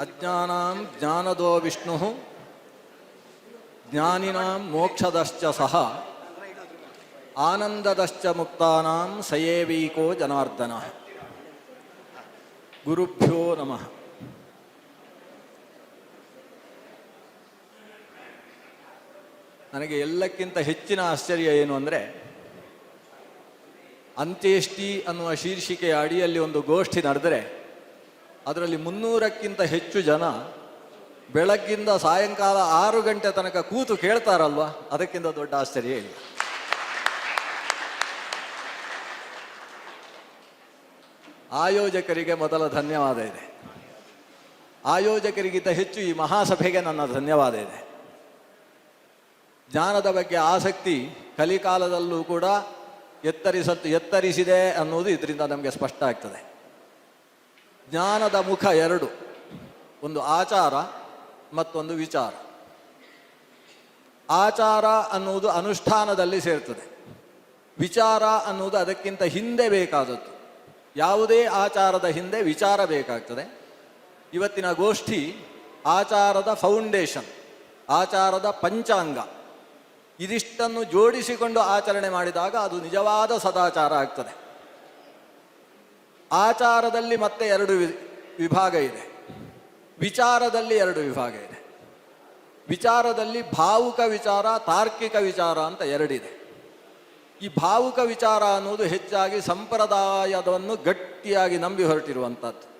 ಅಜ್ಞಾನಾಂ ಜ್ಞಾನದೋ ವಿಷ್ಣು, ಜ್ಞಾನಿನಾಂ ಮೋಕ್ಷದಶ್ಚ ಸಹ, ಆನಂದದಶ್ಚ ಮುಕ್ತಾನಾಂ ಸಯೇವೀಕೋ ಜನಾರ್ದನ. ಗುರುಭ್ಯೋ ನಮಃ. ನನಗೆ ಎಲ್ಲಕ್ಕಿಂತ ಹೆಚ್ಚಿನ ಆಶ್ಚರ್ಯ ಏನು ಅಂದರೆ ಅಂತ್ಯೇಷ್ಟಿ ಅನ್ನುವ ಶೀರ್ಷಿಕೆಯ ಅಡಿಯಲ್ಲಿ ಒಂದು ಗೋಷ್ಠಿ ನಡೆದರೆ ಅದರಲ್ಲಿ ಮುನ್ನೂರಕ್ಕಿಂತ ಹೆಚ್ಚು ಜನ ಬೆಳಗ್ಗಿಂದ ಸಾಯಂಕಾಲ ಆರು ಗಂಟೆ ತನಕ ಕೂತು ಕೇಳ್ತಾರಲ್ವ? ಅದಕ್ಕಿಂತ ದೊಡ್ಡ ಆಶ್ಚರ್ಯ ಇಲ್ಲ. ಆಯೋಜಕರಿಗೆ ಮೊದಲ ಧನ್ಯವಾದ ಇದೆ. ಆಯೋಜಕರಿಗಿಂತ ಹೆಚ್ಚು ಈ ಮಹಾಸಭೆಗೆ ನನ್ನ ಧನ್ಯವಾದ ಇದೆ. ಜ್ಞಾನದ ಬಗ್ಗೆ ಆಸಕ್ತಿ ಕಲಿಕಾಲದಲ್ಲೂ ಕೂಡ ಎತ್ತರಿಸ ಎತ್ತರಿಸಿದೆ ಅನ್ನೋದು ಇದರಿಂದ ನಮಗೆ ಸ್ಪಷ್ಟ ಆಗ್ತದೆ. ಜ್ಞಾನದ ಮುಖ ಎರಡು. ಒಂದು ಆಚಾರ ಮತ್ತೊಂದು ವಿಚಾರ. ಆಚಾರ ಅನ್ನುವುದು ಅನುಷ್ಠಾನದಲ್ಲಿ ಸೇರ್ತದೆ. ವಿಚಾರ ಅನ್ನುವುದು ಅದಕ್ಕಿಂತ ಹಿಂದೆ ಬೇಕಾದದ್ದು. ಯಾವುದೇ ಆಚಾರದ ಹಿಂದೆ ವಿಚಾರ ಬೇಕಾಗ್ತದೆ. ಇವತ್ತಿನ ಗೋಷ್ಠಿ ಆಚಾರದ ಫೌಂಡೇಶನ್, ಆಚಾರದ ಪಂಚಾಂಗ. ಇದಿಷ್ಟನ್ನು ಜೋಡಿಸಿಕೊಂಡು ಆಚರಣೆ ಮಾಡಿದಾಗ ಅದು ನಿಜವಾದ ಸದಾಚಾರ ಆಗ್ತದೆ. ಆಚಾರದಲ್ಲಿ ಮತ್ತೆ ಎರಡು ವಿಭಾಗ ಇದೆ. ವಿಚಾರದಲ್ಲಿ ಎರಡು ವಿಭಾಗ ಇದೆ. ವಿಚಾರದಲ್ಲಿ ಭಾವುಕ ವಿಚಾರ, ತಾರ್ಕಿಕ ವಿಚಾರ ಅಂತ ಎರಡಿದೆ. ಈ ಭಾವುಕ ವಿಚಾರ ಅನ್ನೋದು ಹೆಚ್ಚಾಗಿ ಸಂಪ್ರದಾಯವನ್ನು ಗಟ್ಟಿಯಾಗಿ ನಂಬಿ ಹೊರಟಿರುವಂಥದ್ದು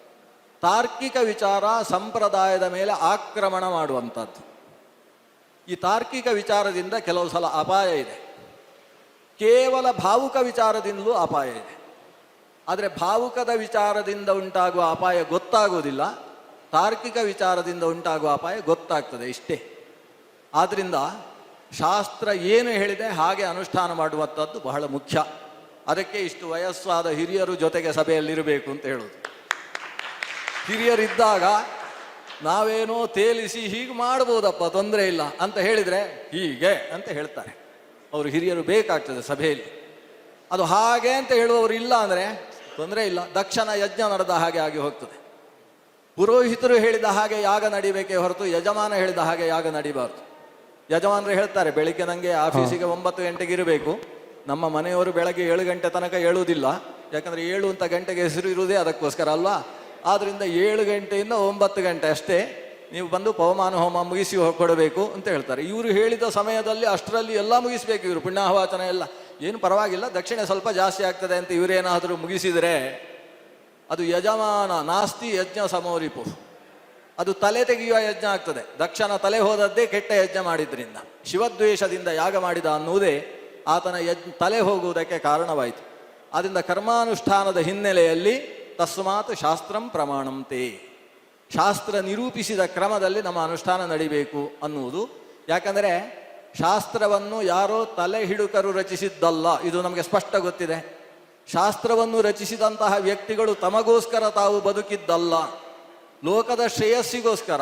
ತಾರ್ಕಿಕ ವಿಚಾರ ಸಂಪ್ರದಾಯದ ಮೇಲೆ ಆಕ್ರಮಣ ಮಾಡುವಂಥದ್ದು ಈ ತಾರ್ಕಿಕ ವಿಚಾರದಿಂದ ಕೆಲವು ಸಲ ಅಪಾಯ ಇದೆ. ಕೇವಲ ಭಾವುಕ ವಿಚಾರದಿಂದಲೂ ಅಪಾಯ ಇದೆ. ಆದರೆ ಭಾವುಕದ ವಿಚಾರದಿಂದ ಉಂಟಾಗುವ ಅಪಾಯ ಗೊತ್ತಾಗುವುದಿಲ್ಲ. ತಾರ್ಕಿಕ ವಿಚಾರದಿಂದ ಉಂಟಾಗುವ ಅಪಾಯ ಗೊತ್ತಾಗ್ತದೆ ಇಷ್ಟೇ. ಆದ್ದರಿಂದ ಶಾಸ್ತ್ರ ಏನು ಹೇಳಿದೆ ಹಾಗೆ ಅನುಷ್ಠಾನ ಮಾಡುವಂಥದ್ದು ಬಹಳ ಮುಖ್ಯ. ಅದಕ್ಕೆ ಇಷ್ಟು ವಯಸ್ಸಾದ ಹಿರಿಯರು ಜೊತೆಗೆ ಸಭೆಯಲ್ಲಿರಬೇಕು ಅಂತ ಹೇಳೋದು. ಹಿರಿಯರಿದ್ದಾಗ ನಾವೇನೋ ತೇಲಿಸಿ ಹೀಗೆ ಮಾಡ್ಬೋದಪ್ಪ, ತೊಂದರೆ ಇಲ್ಲ ಅಂತ ಹೇಳಿದರೆ ಹೀಗೆ ಅಂತ ಹೇಳ್ತಾರೆ. ಅವರು ಹಿರಿಯರು ಬೇಕಾಗ್ತದೆ ಸಭೆಯಲ್ಲಿ. ಅದು ಹಾಗೆ ಅಂತ ಹೇಳುವವರು ಇಲ್ಲ ಅಂದರೆ ತೊಂದರೆ ಇಲ್ಲ. ದಕ್ಷನ ಯಜ್ಞ ನಡೆದ ಹಾಗೆ ಆಗಿ ಹೋಗ್ತದೆ. ಪುರೋಹಿತರು ಹೇಳಿದ ಹಾಗೆ ಯಾಗ ನಡಿಬೇಕೇ ಹೊರತು ಯಜಮಾನ ಹೇಳಿದ ಹಾಗೆ ಯಾಗ ನಡಿಬಾರ್ದು. ಯಜಮಾನರು ಹೇಳ್ತಾರೆ, ಬೆಳಿಗ್ಗೆ ನನಗೆ ಆಫೀಸಿಗೆ ಒಂಬತ್ತು ಗಂಟೆಗೆ ಇರಬೇಕು. ನಮ್ಮ ಮನೆಯವರು ಬೆಳಗ್ಗೆ ಏಳು ಗಂಟೆ ತನಕ ಹೇಳುವುದಿಲ್ಲ ಯಾಕಂದರೆ ಏಳು ಅಂತ ಗಂಟೆಗೆ ಹೆಸರು ಇರುವುದೇ ಅದಕ್ಕೋಸ್ಕರ ಅಲ್ವಾ? ಆದ್ದರಿಂದ ಏಳು ಗಂಟೆಯಿಂದ ಒಂಬತ್ತು ಗಂಟೆ ಅಷ್ಟೇ ನೀವು ಬಂದು ಪವಮಾನ ಹೋಮ ಮುಗಿಸಿ ಕೊಡಬೇಕು ಅಂತ ಹೇಳ್ತಾರೆ. ಇವರು ಹೇಳಿದ ಸಮಯದಲ್ಲಿ ಅಷ್ಟರಲ್ಲಿ ಎಲ್ಲ ಮುಗಿಸ್ಬೇಕು ಇವರು. ಪುಣ್ಯಾಹವಾಚನ ಎಲ್ಲ. ಏನು ಪರವಾಗಿಲ್ಲ, ದಕ್ಷಿಣೆ ಸ್ವಲ್ಪ ಜಾಸ್ತಿ ಆಗ್ತದೆ ಅಂತ ಇವರೇನಾದರೂ ಮುಗಿಸಿದರೆ ಅದು ಯಜಮಾನ ನಾಸ್ತಿ ಯಜ್ಞ ಸಮೋರಿಪು ಅದು ತಲೆ ತೆಗೆಯುವ ಯಜ್ಞ ಆಗ್ತದೆ. ದಕ್ಷನ ತಲೆ ಹೋದದ್ದೇ ಕೆಟ್ಟ ಯಜ್ಞ ಮಾಡಿದ್ರಿಂದ. ಶಿವದ್ವೇಷದಿಂದ ಯಾಗ ಮಾಡಿದ ಅನ್ನುವುದೇ ಆತನ ಯಜ್ಞ, ತಲೆ ಹೋಗುವುದಕ್ಕೆ ಕಾರಣವಾಯಿತು. ಆದ್ದರಿಂದ ಕರ್ಮಾನುಷ್ಠಾನದ ಹಿನ್ನೆಲೆಯಲ್ಲಿ ತಸ್ಮಾತ್ ಶಾಸ್ತ್ರಂ ಪ್ರಮಾಣಂತೆ ಶಾಸ್ತ್ರ ನಿರೂಪಿಸಿದ ಕ್ರಮದಲ್ಲಿ ನಮ್ಮ ಅನುಷ್ಠಾನ ನಡಿಬೇಕು ಅನ್ನುವುದು. ಯಾಕಂದರೆ ಶಾಸ್ತ್ರವನ್ನು ಯಾರೋ ತಲೆ ಹಿಡುಕರು ರಚಿಸಿದ್ದಲ್ಲ, ಇದು ನಮಗೆ ಸ್ಪಷ್ಟ ಗೊತ್ತಿದೆ. ಶಾಸ್ತ್ರವನ್ನು ರಚಿಸಿದಂತಹ ವ್ಯಕ್ತಿಗಳು ತಮಗೋಸ್ಕರ ತಾವು ಬದುಕಿದ್ದಲ್ಲ. ಲೋಕದ ಶ್ರೇಯಸ್ಸಿಗೋಸ್ಕರ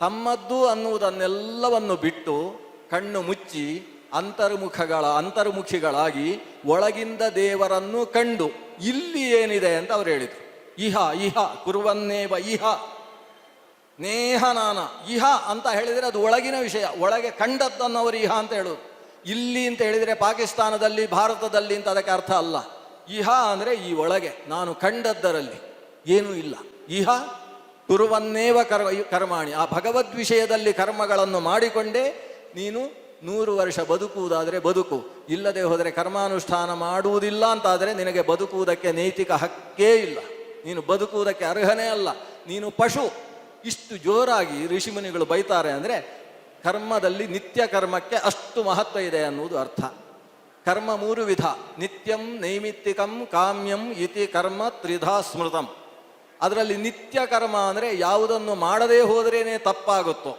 ತಮ್ಮದ್ದು ಅನ್ನುವುದನ್ನೆಲ್ಲವನ್ನು ಬಿಟ್ಟು ಕಣ್ಣು ಮುಚ್ಚಿ ಅಂತರ್ಮುಖಗಳ, ಅಂತರ್ಮುಖಿಗಳಾಗಿ ಒಳಗಿಂದ ದೇವರನ್ನು ಕಂಡು ಇಲ್ಲಿ ಏನಿದೆ ಅಂತ ಅವರು ಹೇಳಿದರು. ಇಹ ಇಹ, ಕುರುವನ್ನೇವ ಇಹ. ನೇಹನಾನ ಇಹ ಅಂತ ಹೇಳಿದರೆ ಅದು ಒಳಗಿನ ವಿಷಯ, ಒಳಗೆ ಕಂಡದ್ದನ್ನು ಇಹ ಅಂತ ಹೇಳೋದು. ಇಲ್ಲಿ ಅಂತ ಹೇಳಿದರೆ ಪಾಕಿಸ್ತಾನದಲ್ಲಿ, ಭಾರತದಲ್ಲಿ ಅಂತ ಅದಕ್ಕೆ ಅರ್ಥ ಅಲ್ಲ. ಇಹ ಅಂದರೆ ಈ ಒಳಗೆ, ನಾನು ಕಂಡದ್ದರಲ್ಲಿ, ಏನೂ ಇಲ್ಲ. ಇಹ ಕುರುವನ್ನೇವ ಕರ್ಮ ಕರ್ಮಾಣಿ, ಆ ಭಗವದ್ ವಿಷಯದಲ್ಲಿ ಕರ್ಮಗಳನ್ನು ಮಾಡಿಕೊಂಡೇ, ನೀನು ನೂರು ವರ್ಷ ಬದುಕುವುದಾದರೆ ಬದುಕು. ಇಲ್ಲದೆ ಹೋದರೆ ಕರ್ಮಾನುಷ್ಠಾನ ಮಾಡುವುದಿಲ್ಲ ಅಂತಾದರೆ ನಿನಗೆ ಬದುಕುವುದಕ್ಕೆ ನೈತಿಕ ಹಕ್ಕೇ ಇಲ್ಲ. ನೀನು ಬದುಕುವುದಕ್ಕೆ ಅರ್ಹನೇ ಅಲ್ಲ. ನೀನು ಪಶು ಇಷ್ಟು ಜೋರಾಗಿ ಋಷಿಮುನಿಗಳು ಬೈತಾರೆ ಅಂದರೆ ಕರ್ಮದಲ್ಲಿ ನಿತ್ಯ ಕರ್ಮಕ್ಕೆ ಅಷ್ಟು ಮಹತ್ವ ಇದೆ ಅನ್ನುವುದು ಅರ್ಥ. ಕರ್ಮ ಮೂರು ವಿಧ. ನಿತ್ಯಂ ನೈಮಿತ್ತಿಕಂ ಕಾಮ್ಯಂ ಇತಿ ಕರ್ಮ ತ್ರಿಧಾ ಸ್ಮೃತಂ. ಅದರಲ್ಲಿ ನಿತ್ಯ ಕರ್ಮ ಅಂದರೆ ಯಾವುದನ್ನು ಮಾಡದೇ ಹೋದ್ರೇನೆ ತಪ್ಪಾಗುತ್ತೋ.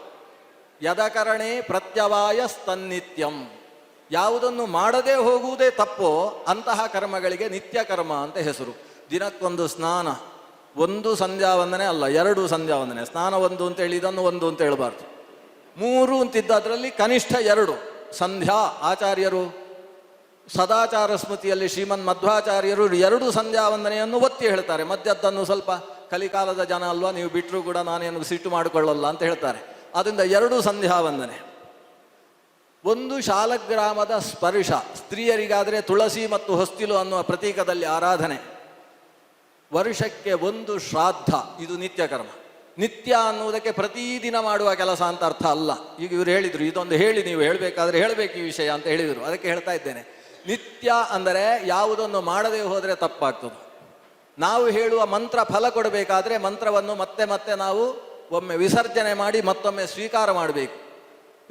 ಯದಕರಣೆ ಪ್ರತ್ಯವಾಯ ಸ್ತನ್ನಿತ್ಯಂ. ಯಾವುದನ್ನು ಮಾಡದೇ ಹೋಗುವುದೇ ತಪ್ಪೋ ಅಂತಹ ಕರ್ಮಗಳಿಗೆ ನಿತ್ಯ ಕರ್ಮ ಅಂತ ಹೆಸರು. ದಿನಕ್ಕೊಂದು ಸ್ನಾನ. ಒಂದು ಸಂಧ್ಯಾ ವಂದನೆ ಅಲ್ಲ, ಎರಡು ಸಂಧ್ಯಾ ವಂದನೆ. ಸ್ನಾನ ಒಂದು ಅಂತೇಳಿ ಇದನ್ನು ಒಂದು ಅಂತ ಹೇಳಬಾರ್ದು. ಮೂರು ಅಂತಿದ್ದ ಅದರಲ್ಲಿ ಕನಿಷ್ಠ ಎರಡು. ಸಂಧ್ಯಾ, ಆಚಾರ್ಯರು, ಸದಾಚಾರ ಸ್ಮೃತಿಯಲ್ಲಿ ಶ್ರೀಮನ್ ಮಧ್ವಾಚಾರ್ಯರು ಎರಡು ಸಂಧ್ಯಾ ವಂದನೆಯನ್ನು ಒತ್ತಿ ಹೇಳ್ತಾರೆ. ಮಧ್ಯದ್ದನ್ನು ಸ್ವಲ್ಪ ಕಲಿಕಾಲದ ಜನ ಅಲ್ವಾ, ನೀವು ಬಿಟ್ಟರು ಕೂಡ ನಾನೇನು ಸಿಟ್ಟು ಮಾಡಿಕೊಳ್ಳಲ್ಲ ಅಂತ ಹೇಳ್ತಾರೆ. ಅದರಿಂದ ಎರಡು ಸಂಧ್ಯಾ ವಂದನೆ. ಒಂದು ಶಾಲಗ್ರಾಮದ ಸ್ಪರ್ಶ. ಸ್ತ್ರೀಯರಿಗಾದರೆ ತುಳಸಿ ಮತ್ತು ಹೊಸ್ತಿಲು ಅನ್ನುವ ಪ್ರತೀಕದಲ್ಲಿ ಆರಾಧನೆ. ವರ್ಷಕ್ಕೆ ಒಂದು ಶ್ರಾದ್ದ ಇದು ನಿತ್ಯ ಕರ್ಮ ನಿತ್ಯ ಅನ್ನುವುದಕ್ಕೆ ಪ್ರತಿದಿನ ಮಾಡುವ ಕೆಲಸ ಅಂತ ಅರ್ಥ ಅಲ್ಲ. ಈಗ ಇವರು ಹೇಳಿದರು ಇದೊಂದು ಹೇಳಿ ನೀವು ಹೇಳಬೇಕಾದ್ರೆ ಹೇಳಬೇಕು ಈ ವಿಷಯ ಅಂತ ಹೇಳಿದರು. ಅದಕ್ಕೆ ಹೇಳ್ತಾ ಇದ್ದೇನೆ. ನಿತ್ಯ ಅಂದರೆ ಯಾವುದನ್ನು ಮಾಡದೇ ಹೋದರೆ ತಪ್ಪಾಗ್ತದೆ. ನಾವು ಹೇಳುವ ಮಂತ್ರ ಫಲ ಕೊಡಬೇಕಾದ್ರೆ ಮಂತ್ರವನ್ನು ಮತ್ತೆ ಮತ್ತೆ ನಾವು ಒಮ್ಮೆ ವಿಸರ್ಜನೆ ಮಾಡಿ ಮತ್ತೊಮ್ಮೆ ಸ್ವೀಕಾರ ಮಾಡಬೇಕು.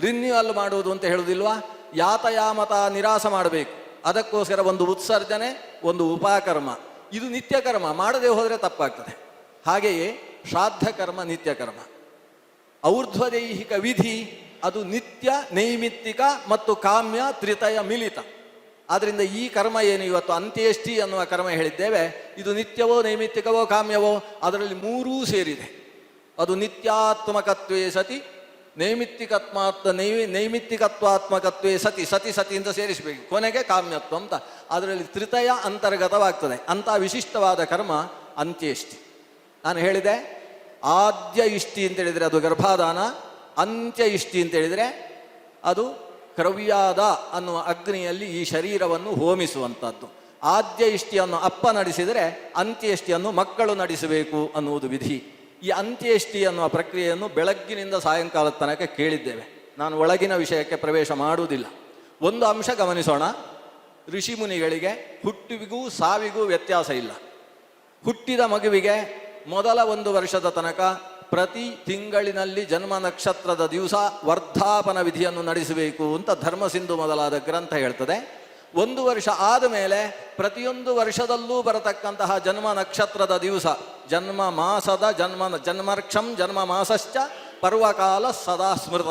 ರಿನ್ಯೂವಲ್ ಮಾಡುವುದು ಅಂತ ಹೇಳುವುದಿಲ್ವಾ ಯಾತಯಾಮತ ನಿರಾಸ ಮಾಡಬೇಕು. ಅದಕ್ಕೋಸ್ಕರ ಒಂದು ಉತ್ಸರ್ಜನೆ ಒಂದು ಉಪಕರ್ಮ. ಇದು ನಿತ್ಯ ಕರ್ಮ ಮಾಡದೆ ಹೋದರೆ ತಪ್ಪಾಗ್ತದೆ. ಹಾಗೆಯೇ ಶ್ರಾದ್ದ ಕರ್ಮ ನಿತ್ಯ ಕರ್ಮ ಔರ್ಧ್ವದೈಹಿಕ ವಿಧಿ, ಅದು ನಿತ್ಯ ನೈಮಿತ್ತಿಕ ಮತ್ತು ಕಾಮ್ಯ ತ್ರಿತಯ ಮಿಲಿತ. ಆದ್ದರಿಂದ ಈ ಕರ್ಮ ಏನು? ಇವತ್ತು ಅಂತ್ಯೇಷ್ಟಿ ಅನ್ನುವ ಕರ್ಮ ಹೇಳಿದ್ದೇವೆ. ಇದು ನಿತ್ಯವೋ, ನೈಮಿತ್ತಿಕವೋ, ಕಾಮ್ಯವೋ, ಅದರಲ್ಲಿ ಮೂರೂ ಸೇರಿದೆ. ಅದು ನಿತ್ಯಾತ್ಮಕತ್ವೇ ಸತಿ ನೈಮಿತ್ತಿಕತ್ಮಾತ್ಮ ನೈ ನೈಮಿತ್ತಿಕತ್ವಾತ್ಮಕತ್ವೇ ಸತಿ ಸತಿ ಸತಿಯಿಂದ ಸೇರಿಸಬೇಕು. ಕೊನೆಗೆ ಕಾಮ್ಯತ್ವ ಅಂತ. ಅದರಲ್ಲಿ ತ್ರಿತಯ ಅಂತರ್ಗತವಾಗ್ತದೆ. ಅಂತ ವಿಶಿಷ್ಟವಾದ ಕರ್ಮ ಅಂತ್ಯೇಷ್ಟಿ ನಾನು ಹೇಳಿದೆ, ಆದ್ಯ ಇಷ್ಟಿ ಅಂತ ಹೇಳಿದರೆ ಅದು ಗರ್ಭಾದಾನ, ಅಂತ್ಯ ಇಷ್ಟಿ ಅಂತ ಹೇಳಿದರೆ ಅದು ಕ್ರವ್ಯಾದ ಅನ್ನುವ ಅಗ್ನಿಯಲ್ಲಿ ಈ ಶರೀರವನ್ನು ಹೋಮಿಸುವಂಥದ್ದು. ಆದ್ಯ ಇಷ್ಟಿಯನ್ನು ಅಪ್ಪ ನಡೆಸಿದರೆ ಅಂತ್ಯೇಷ್ಟಿಯನ್ನು ಮಕ್ಕಳು ನಡೆಸಬೇಕು ಅನ್ನುವುದು ವಿಧಿ. ಈ ಅಂತ್ಯೇಷ್ಟಿ ಅನ್ನುವ ಪ್ರಕ್ರಿಯೆಯನ್ನು ಬೆಳಗ್ಗಿನಿಂದ ಸಾಯಂಕಾಲದ ತನಕ ಕೇಳಿದ್ದೇವೆ. ನಾನು ಒಳಗಿನ ವಿಷಯಕ್ಕೆ ಪ್ರವೇಶ ಮಾಡುವುದಿಲ್ಲ. ಒಂದು ಅಂಶ ಗಮನಿಸೋಣ. ಋಷಿ ಮುನಿಗಳಿಗೆ ಹುಟ್ಟುವಿಗೂ ಸಾವಿಗೂ ವ್ಯತ್ಯಾಸ ಇಲ್ಲ. ಹುಟ್ಟಿದ ಮಗುವಿಗೆ ಮೊದಲ ಒಂದು ವರ್ಷದ ತನಕ ಪ್ರತಿ ತಿಂಗಳಿನಲ್ಲಿ ಜನ್ಮ ನಕ್ಷತ್ರದ ದಿವಸ ವರ್ಧಾಪನ ವಿಧಿಯನ್ನು ನಡೆಸಬೇಕು ಅಂತ ಧರ್ಮಸಿಂಧು ಮೊದಲಾದ ಗ್ರಂಥ ಹೇಳ್ತದೆ. ಒಂದು ವರ್ಷ ಆದ ಮೇಲೆ ಪ್ರತಿಯೊಂದು ವರ್ಷದಲ್ಲೂ ಬರತಕ್ಕಂತಹ ಜನ್ಮ ನಕ್ಷತ್ರದ ದಿವಸ, ಜನ್ಮ ಮಾಸದ ಜನ್ಮ, ಜನ್ಮರ್ಕ್ಷಂ ಜನ್ಮ ಮಾಸಶ್ಚ ಪರ್ವಕಾಲ ಸದಾ ಸ್ಮೃತ.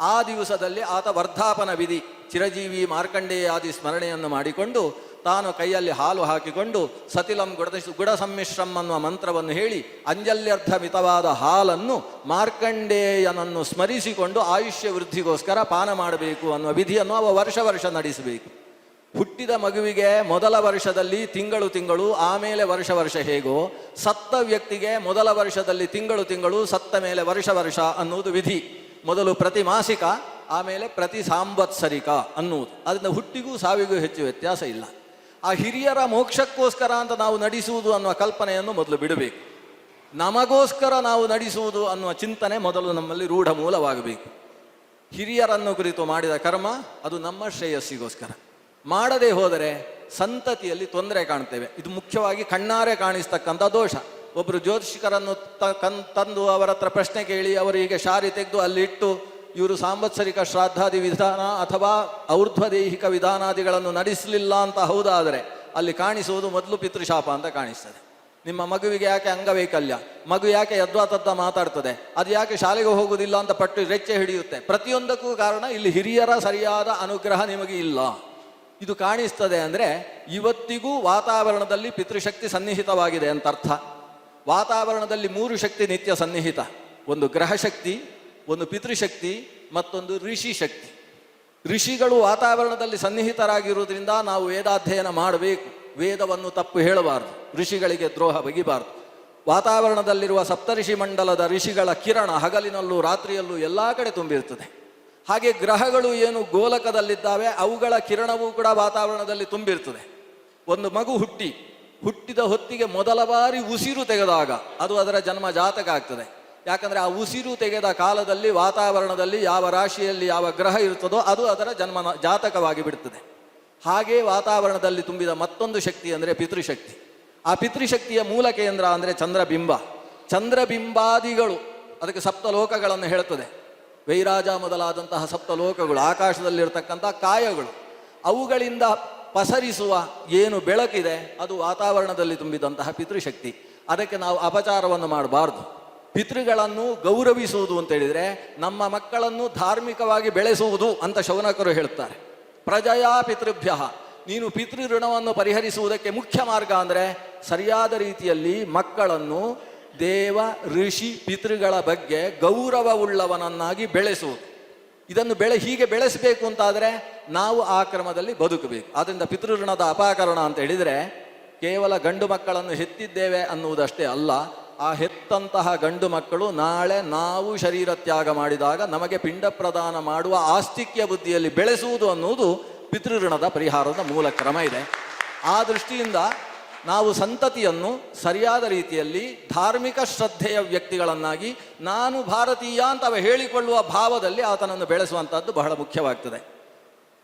ಆ ದಿವಸದಲ್ಲಿ ಆತ ವರ್ಧಾಪನ ವಿಧಿ, ಚಿರಜೀವಿ ಮಾರ್ಕಂಡೇಯ ಆದಿ ಸ್ಮರಣೆಯನ್ನು ಮಾಡಿಕೊಂಡು ತಾನು ಕೈಯಲ್ಲಿ ಹಾಲು ಹಾಕಿಕೊಂಡು ಸತಿಲಂ ಗುಡ ಗುಡ ಸಮ್ಮಿಶ್ರಂ ಅನ್ನುವ ಮಂತ್ರವನ್ನು ಹೇಳಿ ಅಂಜಲ್ಯರ್ಥ ಮಿತವಾದ ಹಾಲನ್ನು ಮಾರ್ಕಂಡೇಯನನ್ನು ಸ್ಮರಿಸಿಕೊಂಡು ಆಯುಷ್ಯ ವೃದ್ಧಿಗೋಸ್ಕರ ಪಾನ ಮಾಡಬೇಕು ಅನ್ನುವ ವಿಧಿಯನ್ನು ಅವ ವರ್ಷ ವರ್ಷ ನಡೆಸಬೇಕು. ಹುಟ್ಟಿದ ಮಗುವಿಗೆ ಮೊದಲ ವರ್ಷದಲ್ಲಿ ತಿಂಗಳು ತಿಂಗಳು, ಆಮೇಲೆ ವರ್ಷ ವರ್ಷ ಹೇಗೋ, ಸತ್ತ ವ್ಯಕ್ತಿಗೆ ಮೊದಲ ವರ್ಷದಲ್ಲಿ ತಿಂಗಳು ತಿಂಗಳು, ಸತ್ತ ಮೇಲೆ ವರ್ಷ ವರ್ಷ ಅನ್ನುವುದು ವಿಧಿ. ಮೊದಲು ಪ್ರತಿ ಮಾಸಿಕ, ಆಮೇಲೆ ಪ್ರತಿ ಸಾಂವತ್ಸರಿಕ ಅನ್ನುವುದು. ಅದರಿಂದ ಹುಟ್ಟಿಗೂ ಸಾವಿಗೂ ಹೆಚ್ಚು ವ್ಯತ್ಯಾಸ ಇಲ್ಲ. ಆ ಹಿರಿಯರ ಮೋಕ್ಷಕ್ಕೋಸ್ಕರ ಅಂತ ನಾವು ನಡೆಸುವುದು ಅನ್ನುವ ಕಲ್ಪನೆಯನ್ನು ಮೊದಲು ಬಿಡಬೇಕು. ನಮಗೋಸ್ಕರ ನಾವು ನಡೆಸುವುದು ಅನ್ನುವ ಚಿಂತನೆ ಮೊದಲು ನಮ್ಮಲ್ಲಿ ರೂಢ ಮೂಲವಾಗಬೇಕು ಹಿರಿಯರನ್ನು ಕುರಿತು ಮಾಡಿದ ಕರ್ಮ, ಅದು ನಮ್ಮ ಶ್ರೇಯಸ್ಸಿಗೋಸ್ಕರ. ಮಾಡದೆ ಹೋದರೆ ಸಂತತಿಯಲ್ಲಿ ತೊಂದರೆ ಕಾಣ್ತೇವೆ ಇದು ಮುಖ್ಯವಾಗಿ ಕಣ್ಣಾರೆ ಕಾಣಿಸ್ತಕ್ಕಂಥ ದೋಷ. ಒಬ್ಬರು ಜ್ಯೋತಿಷಿಕರನ್ನು ತಂದು ಅವರ ಹತ್ರ ಪ್ರಶ್ನೆ ಕೇಳಿ, ಅವರು ಹೀಗೆ ಶಾರಿ ತೆಗೆದು ಅಲ್ಲಿ ಇಟ್ಟು, ಇವರು ಸಾಂವತ್ಸರಿಕ ಶ್ರಾದ್ದಾದಿ ವಿಧಾನ ಅಥವಾ ಔರ್ಧ್ವದೈಹಿಕ ವಿಧಾನಾದಿಗಳನ್ನು ನಡೆಸಲಿಲ್ಲ ಅಂತ ಹೌದಾದರೆ ಅಲ್ಲಿ ಕಾಣಿಸುವುದು ಮೊದಲು ಪಿತೃಶಾಪ ಅಂತ ಕಾಣಿಸ್ತದೆ. ನಿಮ್ಮ ಮಗುವಿಗೆ ಯಾಕೆ ಅಂಗವೈಕಲ್ಯ? ಮಗು ಯಾಕೆ ಯದ್ವಾತದ್ದ ಮಾತಾಡ್ತದೆ? ಅದು ಯಾಕೆ ಶಾಲೆಗೆ ಹೋಗುವುದಿಲ್ಲ ಅಂತ ಪಟ್ಟು ರೆಚ್ಚೆ ಹಿಡಿಯುತ್ತೆ? ಪ್ರತಿಯೊಂದಕ್ಕೂ ಕಾರಣ ಇಲ್ಲಿ ಹಿರಿಯರ ಸರಿಯಾದ ಅನುಗ್ರಹ ನಿಮಗೆ ಇಲ್ಲ. ಇದು ಕಾಣಿಸ್ತದೆ ಅಂದರೆ ಇವತ್ತಿಗೂ ವಾತಾವರಣದಲ್ಲಿ ಪಿತೃಶಕ್ತಿ ಸನ್ನಿಹಿತವಾಗಿದೆ ಅಂತ ಅರ್ಥ ವಾತಾವರಣದಲ್ಲಿ ಮೂರು ಶಕ್ತಿ ನಿತ್ಯ ಸನ್ನಿಹಿತ. ಒಂದು ಗ್ರಹಶಕ್ತಿ, ಒಂದು ಪಿತೃಶಕ್ತಿ, ಮತ್ತೊಂದು ಋಷಿ ಶಕ್ತಿ. ಋಷಿಗಳು ವಾತಾವರಣದಲ್ಲಿ ಸನ್ನಿಹಿತರಾಗಿರುವುದರಿಂದ ನಾವು ವೇದಾಧ್ಯಯನ ಮಾಡಬೇಕು. ವೇದವನ್ನು ತಪ್ಪು ಹೇಳಬಾರದು. ಋಷಿಗಳಿಗೆ ದ್ರೋಹ ಬಗಿಬಾರದು. ವಾತಾವರಣದಲ್ಲಿರುವ ಸಪ್ತಋಷಿ ಮಂಡಲದ ಋಷಿಗಳ ಕಿರಣ ಹಗಲಿನಲ್ಲೂ ರಾತ್ರಿಯಲ್ಲೂ ಎಲ್ಲ ಕಡೆ ತುಂಬಿರ್ತದೆ ಹಾಗೆ ಗ್ರಹಗಳು ಏನು ಗೋಲಕದಲ್ಲಿದ್ದಾವೆ, ಅವುಗಳ ಕಿರಣವೂ ಕೂಡ ವಾತಾವರಣದಲ್ಲಿ ತುಂಬಿರ್ತದೆ. ಒಂದು ಮಗು ಹುಟ್ಟಿ, ಹುಟ್ಟಿದ ಹೊತ್ತಿಗೆ ಮೊದಲ ಬಾರಿ ಉಸಿರು ತೆಗೆದಾಗ ಅದು ಅದರ ಜನ್ಮ ಜಾತಕ ಆಗ್ತದೆ. ಯಾಕಂದ್ರೆ ಆ ಉಸಿರು ತೆಗೆದ ಕಾಲದಲ್ಲಿ, ವಾತಾವರಣದಲ್ಲಿ ಯಾವ ರಾಶಿಯಲ್ಲಿ ಯಾವ ಗ್ರಹ ಇರ್ತದೋ ಅದು ಅದರ ಜನ್ಮ ಜಾತಕವಾಗಿ ಬಿಡ್ತದೆ. ಹಾಗೆ ವಾತಾವರಣದಲ್ಲಿ ತುಂಬಿದ ಮತ್ತೊಂದು ಶಕ್ತಿ ಅಂದರೆ ಪಿತೃಶಕ್ತಿ. ಆ ಪಿತೃಶಕ್ತಿಯ ಮೂಲ ಕೇಂದ್ರ ಅಂದರೆ ಚಂದ್ರಬಿಂಬ. ಚಂದ್ರಬಿಂಬಾದಿಗಳು, ಅದಕ್ಕೆ ಸಪ್ತಲೋಕಗಳನ್ನು ಹೇಳ್ತದೆ. ವೈರಾಜ ಮೊದಲಾದಂತಹ ಸಪ್ತಲೋಕಗಳು, ಆಕಾಶದಲ್ಲಿರ್ತಕ್ಕಂಥ ಕಾಯಗಳು, ಅವುಗಳಿಂದ ಪಸರಿಸುವ ಏನು ಬೆಳಕಿದೆ, ಅದು ವಾತಾವರಣದಲ್ಲಿ ತುಂಬಿದಂತಹ ಪಿತೃಶಕ್ತಿ. ಅದಕ್ಕೆ ನಾವು ಅಪಚಾರವನ್ನು ಮಾಡಬಾರ್ದು. ಪಿತೃಗಳನ್ನು ಗೌರವಿಸುವುದು ಅಂತ ಹೇಳಿದರೆ, ನಮ್ಮ ಮಕ್ಕಳನ್ನು ಧಾರ್ಮಿಕವಾಗಿ ಬೆಳೆಸುವುದು ಅಂತ ಶೌನಕರು ಹೇಳ್ತಾರೆ. ಪ್ರಜಯಾ ಪಿತೃಭ್ಯ. ನೀನು ಪಿತೃ ಋಣವನ್ನು ಪರಿಹರಿಸುವುದಕ್ಕೆ ಮುಖ್ಯ ಮಾರ್ಗ ಅಂದರೆ, ಸರಿಯಾದ ರೀತಿಯಲ್ಲಿ ಮಕ್ಕಳನ್ನು ದೇವ, ಋಷಿ, ಪಿತೃಗಳ ಬಗ್ಗೆ ಗೌರವವುಳ್ಳವನನ್ನಾಗಿ ಬೆಳೆಸುವುದು. ಇದನ್ನು ಬೆಳೆ ಹೀಗೆ ಬೆಳೆಸಬೇಕು ಅಂತಾದರೆ ನಾವು ಆ ಕ್ರಮದಲ್ಲಿ ಬದುಕಬೇಕು. ಆದ್ದರಿಂದ ಪಿತೃಋಣದ ಅಪಾಕರಣ ಅಂತ ಹೇಳಿದರೆ ಕೇವಲ ಗಂಡು ಮಕ್ಕಳನ್ನು ಹೆತ್ತಿದ್ದೇವೆ ಅನ್ನುವುದಷ್ಟೇ ಅಲ್ಲ, ಆ ಹೆತ್ತಂತಹ ಗಂಡು ಮಕ್ಕಳು ನಾಳೆ ನಾವು ಶರೀರ ತ್ಯಾಗ ಮಾಡಿದಾಗ ನಮಗೆ ಪಿಂಡ ಪ್ರದಾನ ಮಾಡುವ ಆಸ್ತಿಕ್ಯ ಬುದ್ಧಿಯಲ್ಲಿ ಬೆಳೆಸುವುದು ಅನ್ನುವುದು ಪಿತೃಋಣದ ಪರಿಹಾರದ ಮೂಲ ಕ್ರಮ ಇದೆ. ಆ ದೃಷ್ಟಿಯಿಂದ ನಾವು ಸಂತತಿಯನ್ನು ಸರಿಯಾದ ರೀತಿಯಲ್ಲಿ ಧಾರ್ಮಿಕ ಶ್ರದ್ಧೆಯ ವ್ಯಕ್ತಿಗಳನ್ನಾಗಿ ನಾನು ಭಾರತೀಯ ಅಂತ ಹೇಳಿಕೊಳ್ಳುವ ಭಾವದಲ್ಲಿ ಆತನನ್ನು ಬೆಳೆಸುವಂಥದ್ದು ಬಹಳ ಮುಖ್ಯವಾಗ್ತದೆ.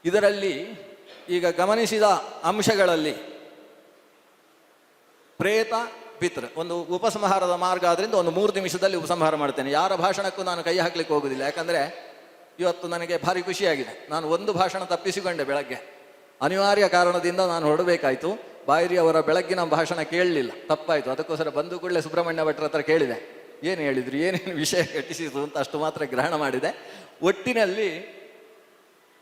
ಇದರಲ್ಲಿ ಈಗ ಗಮನಿಸಿದ ಅಂಶಗಳಲ್ಲಿ ಪ್ರೇತ, ಪಿತೃ. ಒಂದು ಉಪಸಂಹಾರದ ಮಾರ್ಗ ಆದ್ರಿಂದ ಒಂದು ಮೂರು ನಿಮಿಷದಲ್ಲಿ ಉಪಸಂಹಾರ ಮಾಡ್ತೇನೆ. ಯಾರ ಭಾಷಣಕ್ಕೂ ನಾನು ಕೈ ಹಾಕ್ಲಿಕ್ಕೆ ಹೋಗುದಿಲ್ಲ. ಯಾಕಂದ್ರೆ ಇವತ್ತು ನನಗೆ ಭಾರಿ ಖುಷಿಯಾಗಿದೆ. ನಾನು ಒಂದು ಭಾಷಣ ತಪ್ಪಿಸಿಕೊಂಡೆ ಬೆಳಗ್ಗೆ. ಅನಿವಾರ್ಯ ಕಾರಣದಿಂದ ನಾನು ಹೊರಡಬೇಕಾಯ್ತು. ಬಾಯಿರಿ ಅವರ ಬೆಳಗ್ಗಿನ ಭಾಷಣ ಕೇಳಲಿಲ್ಲ. ತಪ್ಪಾಯಿತು. ಅದಕ್ಕೋಸ್ಕರ ಬಂದು ಕೂಡಲೇ ಸುಬ್ರಹ್ಮಣ್ಯ ಭಟ್ರ ಹತ್ರ ಕೇಳಿದೆ. ಏನು ಹೇಳಿದ್ರು? ಏನೇನು ವಿಷಯ ಘಟಿಸಿತು ಅಂತ ಅಷ್ಟು ಮಾತ್ರ ಗ್ರಹಣ ಮಾಡಿದೆ. ಒಟ್ಟಿನಲ್ಲಿ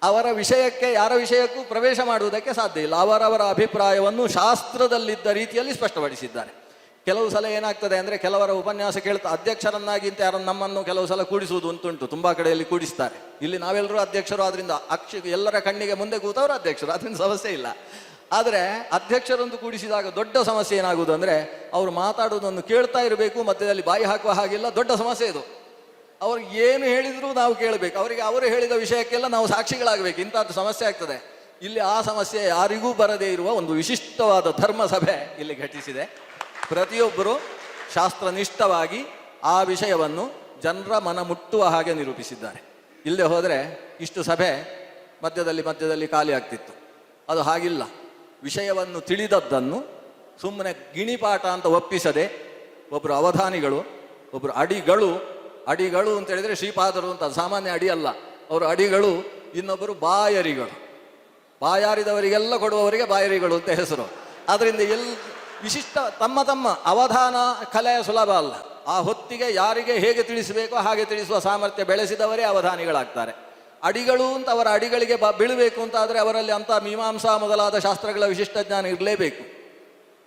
ಅವರ ವಿಷಯಕ್ಕೆ, ಯಾರ ವಿಷಯಕ್ಕೂ ಪ್ರವೇಶ ಮಾಡುವುದಕ್ಕೆ ಸಾಧ್ಯ ಇಲ್ಲ. ಅವರವರ ಅಭಿಪ್ರಾಯವನ್ನು ಶಾಸ್ತ್ರದಲ್ಲಿದ್ದ ರೀತಿಯಲ್ಲಿ ಸ್ಪಷ್ಟಪಡಿಸಿದ್ದಾರೆ. ಕೆಲವು ಸಲ ಏನಾಗ್ತದೆ ಅಂದರೆ ಕೆಲವರ ಉಪನ್ಯಾಸ ಕೇಳ್ತಾ ಅಧ್ಯಕ್ಷರನ್ನಾಗಿ ಅಂತ ಯಾರನ್ನು ನಮ್ಮನ್ನು ಕೆಲವು ಸಲ ಕೂಡಿಸುವುದು ಅಂತುಂಟು. ತುಂಬ ಕಡೆಯಲ್ಲಿ ಕೂಡಿಸ್ತಾರೆ. ಇಲ್ಲಿ ನಾವೆಲ್ಲರೂ ಅಧ್ಯಕ್ಷರು, ಆದ್ರಿಂದ ಅಕ್ಷ ಎಲ್ಲರ ಕಣ್ಣಿಗೆ ಮುಂದೆ ಕೂತವರು ಅಧ್ಯಕ್ಷರು. ಅದರಿಂದ ಸಮಸ್ಯೆ ಇಲ್ಲ. ಆದರೆ ಅಧ್ಯಕ್ಷರೊಂದು ಕೂಡಿಸಿದಾಗ ದೊಡ್ಡ ಸಮಸ್ಯೆ ಏನಾಗುವುದು ಅಂದರೆ ಅವರು ಮಾತಾಡುವುದನ್ನು ಕೇಳ್ತಾ ಇರಬೇಕು ಮಧ್ಯದಲ್ಲಿ ಬಾಯಿ ಹಾಕುವ ಹಾಗಿಲ್ಲ. ದೊಡ್ಡ ಸಮಸ್ಯೆ ಇದು. ಅವ್ರು ಏನು ಹೇಳಿದರೂ ನಾವು ಕೇಳಬೇಕು. ಅವರಿಗೆ ಅವರು ಹೇಳಿದ ವಿಷಯಕ್ಕೆಲ್ಲ ನಾವು ಸಾಕ್ಷಿಗಳಾಗಬೇಕು. ಇಂಥದ್ದು ಸಮಸ್ಯೆ ಆಗ್ತದೆ. ಇಲ್ಲಿ ಆ ಸಮಸ್ಯೆ ಯಾರಿಗೂ ಬರದೇ ಇರುವ ಒಂದು ವಿಶಿಷ್ಟವಾದ ಧರ್ಮ ಸಭೆ ಇಲ್ಲಿ ಘಟಿಸಿದೆ. ಪ್ರತಿಯೊಬ್ಬರು ಶಾಸ್ತ್ರನಿಷ್ಠವಾಗಿ ಆ ವಿಷಯವನ್ನು ಜನರ ಮನ ಮುಟ್ಟುವ ಹಾಗೆ ನಿರೂಪಿಸಿದ್ದಾರೆ. ಇಲ್ಲೇ ಹೋದರೆ ಇಷ್ಟು ಸಭೆ ಮಧ್ಯದಲ್ಲಿ ಮಧ್ಯದಲ್ಲಿ ಖಾಲಿ ಆಗ್ತಿತ್ತು. ಅದು ಹಾಗಿಲ್ಲ. ವಿಷಯವನ್ನು ತಿಳಿದದ್ದನ್ನು ಸುಮ್ಮನೆ ಗಿಣಿಪಾಠ ಅಂತ ಒಪ್ಪಿಸದೆ ಒಬ್ಬರು ಅವಧಾನಿಗಳು ಒಬ್ಬರು ಅಡಿಗಳು ಅಡಿಗಳು ಅಂತ ಹೇಳಿದ್ರೆ ಶ್ರೀಪಾದರು ಅಂತ ಸಾಮಾನ್ಯ ಅಡಿ ಅಲ್ಲ. ಅವರು ಅಡಿಗಳು ಇನ್ನೊಬ್ಬರು ಬಾಯರಿಗಳು. ಬಾಯಾರಿದವರಿಗೆಲ್ಲ ಕೊಡುವವರಿಗೆ ಬಾಯರಿಗಳು ಅಂತ ಹೆಸರು. ಅದರಿಂದ ಎಲ್ ವಿಶಿಷ್ಟ ತಮ್ಮ ತಮ್ಮ ಅವಧಾನ ಕಲೆಯ ಸುಲಭ ಅಲ್ಲ. ಆ ಹೊತ್ತಿಗೆ ಯಾರಿಗೆ ಹೇಗೆ ತಿಳಿಸಬೇಕೋ ಹಾಗೆ ತಿಳಿಸುವ ಸಾಮರ್ಥ್ಯ ಬೆಳೆಸಿದವರೇ ಅವಧಾನಿಗಳಾಗ್ತಾರೆ. ಅಡಿಗಳು ಅಂತ ಅವರ ಅಡಿಗಳಿಗೆ ಬ ಬೀಳಬೇಕು ಅಂತ ಆದರೆ ಅವರಲ್ಲಿ ಅಂತ ಮೀಮಾಂಸಾ ಮೊದಲಾದ ಶಾಸ್ತ್ರಗಳ ವಿಶಿಷ್ಟ ಜ್ಞಾನ ಇರಲೇಬೇಕು.